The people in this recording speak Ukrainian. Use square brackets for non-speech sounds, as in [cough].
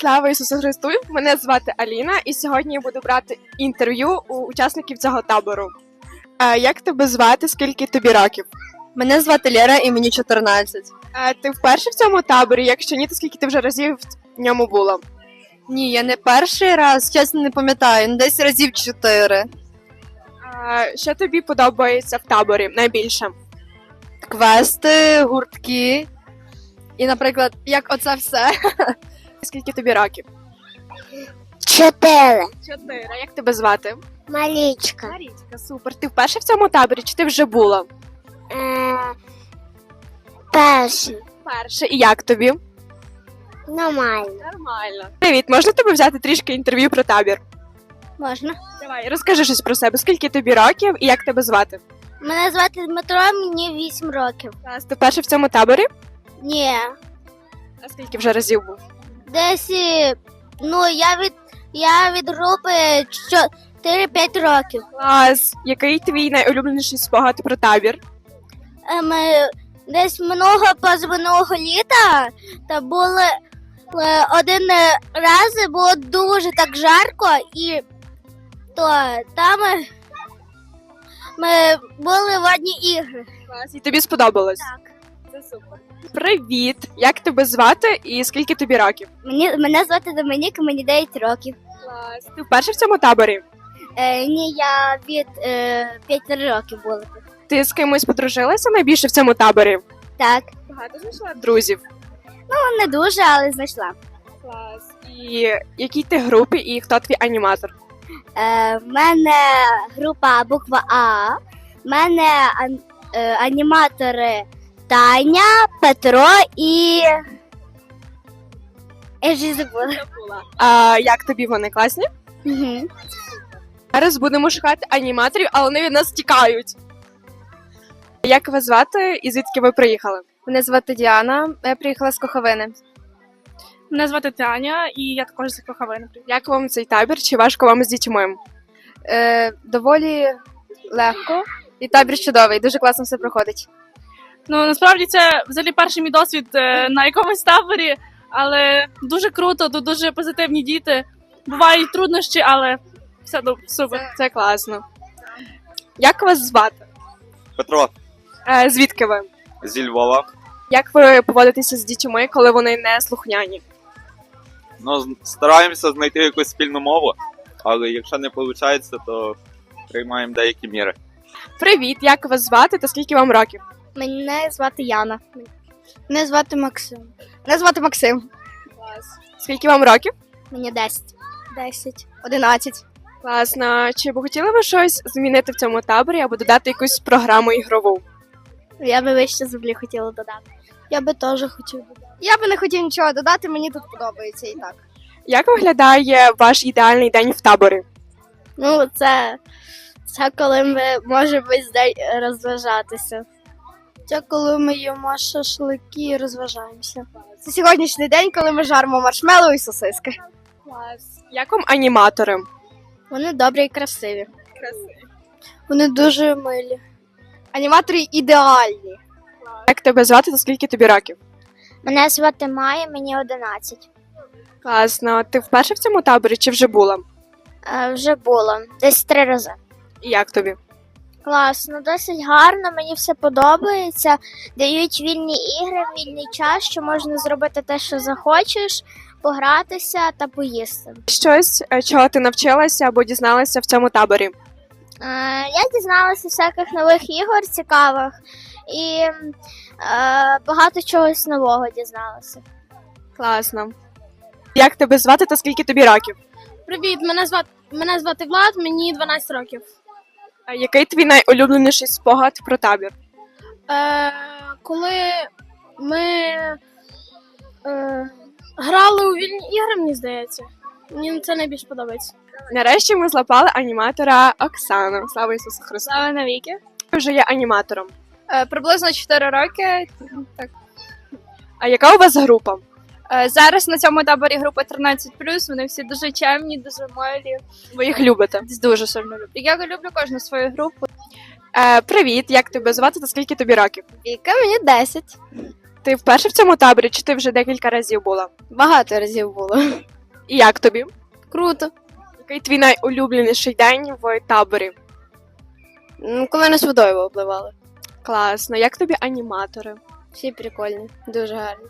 Слава Ісусу Христу! Мене звати Аліна, і сьогодні я буду брати інтерв'ю у учасників цього табору. Е, як тебе звати? Скільки тобі років? Мене звати Лера і мені 14. Е, ти вперше в цьому таборі? Якщо ні, то скільки ти вже разів в ньому була? Ні, я не перший раз, чесно не пам'ятаю, ну, десь разів чотири. Що тобі подобається в таборі найбільше? Квести, гуртки. І, наприклад, як оце все. [laughs] Скільки тобі років? Чотири. Чотири. А як тебе звати? Малічка. Марічка, супер. Ти вперше в цьому таборі чи ти вже була? Е, перший. Перше. І як тобі? Нормально. Нормально. Привіт, можна тебе взяти трішки інтерв'ю про табір? Можна? Давай, розкажи щось про себе. Скільки тобі років і як тебе звати? Мене звати Дмитро, мені 8 років. Клас, ти перший в цьому таборі? Ні. А скільки вже разів був? Десь. е, Ну, я від. Я від групи 4-5 років. Клас. Який твій найулюбленіший спогад про табір? Ем, е, десь минулого позаминулого літа та були е, один раз було дуже так жарко і то там ми були водні ігри. Клас. І тобі сподобалось? Так. Це супер. Привіт! Як тебе звати і скільки тобі років? Мені мене звати Доминіка, мені 9 років. Клас. Ти вперше в цьому таборі? Е, ні, я від е, 5 років була. тут. Ти з кимось подружилася найбільше в цьому таборі? Так. Багато знайшла друзів. Ну, не дуже, але знайшла. Клас. І якій ти групі і хто твій аніматор? Е, в мене група буква А. В мене ан- е, аніматори Таня, Петро і. Я вже забула. А як тобі вони класні? Угу. Зараз будемо шукати аніматорів, але вони від нас тікають. Як вас звати і звідки ви приїхали? Мене звати Діана, я приїхала з Коховини. Мене звати Таня, і я також з Коховини. Як вам цей табір? Чи важко вам з дітьми? Е, доволі легко. І табір чудовий, дуже класно все проходить. Ну насправді це взагалі перший мій досвід е, на якомусь таборі, але дуже круто, тут дуже позитивні діти. Бувають труднощі, але все доб- супер. Це класно. Як вас звати? Петро Е, звідки ви? зі Львова. Як ви поводитеся з дітьми, коли вони не слухняні? Ну, стараємося знайти якусь спільну мову, але якщо не виходить, то приймаємо деякі міри. Привіт, як вас звати та скільки вам років? Мене звати Яна. Мене звати Максим. Мене звати Максим. Скільки вам років? Мені 10. 10. 11. Класно. Чи б хотіли ви щось змінити в цьому таборі або додати якусь програму ігрову? Я би вище землі хотіла додати. Я би теж хотіла додати. Я би не хотів нічого додати, мені тут подобається і так. Як виглядає ваш ідеальний день в таборі? Ну, це, це коли ми можемо весь день розважатися. Це коли ми їмо шашлики і розважаємося. Це сьогоднішній день, коли ми жаримо маршмеллоу і сосиски. Клас. Як вам аніматори? Вони добрі і красиві. Вони дуже милі. Аніматори ідеальні. Як тебе звати та скільки тобі років? Мене звати Майя, мені 11. Класно. Ти вперше в цьому таборі чи вже була? Е, вже було десь три рази. І як тобі? Класно, досить гарно, мені все подобається. Дають вільні ігри, вільний час, що можна зробити те, що захочеш, погратися та поїсти. Щось, е, чого ти навчилася або дізналася в цьому таборі? Е, я дізналася всяких нових ігор цікавих і е, багато чогось нового дізналася. Класно. Як тебе звати та скільки тобі років? Привіт, мене звати мене звати Влад, мені 12 років. Який твій найулюбленіший спогад про табір? Е, коли ми е, грали у вільні ігри, мені здається. Мені це найбільше подобається. Нарешті ми злапали аніматора Оксану. Слава Ісусу Христу! Слава навіки. Ти вже є аніматором. Е, приблизно 4 роки. Так. А яка у вас група? Е, зараз на цьому таборі група 13 вони всі дуже чемні, дуже милі. Ви їх любите? Дуже сильно люблю. Я люблю кожну свою групу. Е, привіт, як тебе звати та скільки тобі років? Віка мені 10. Ти вперше в цьому таборі, чи ти вже декілька разів була? Багато разів було. І як тобі? Круто. Який твій найулюбленіший день в таборі? Коли нас водою обливали. Класно. Як тобі аніматори? Всі прикольні, дуже гарні.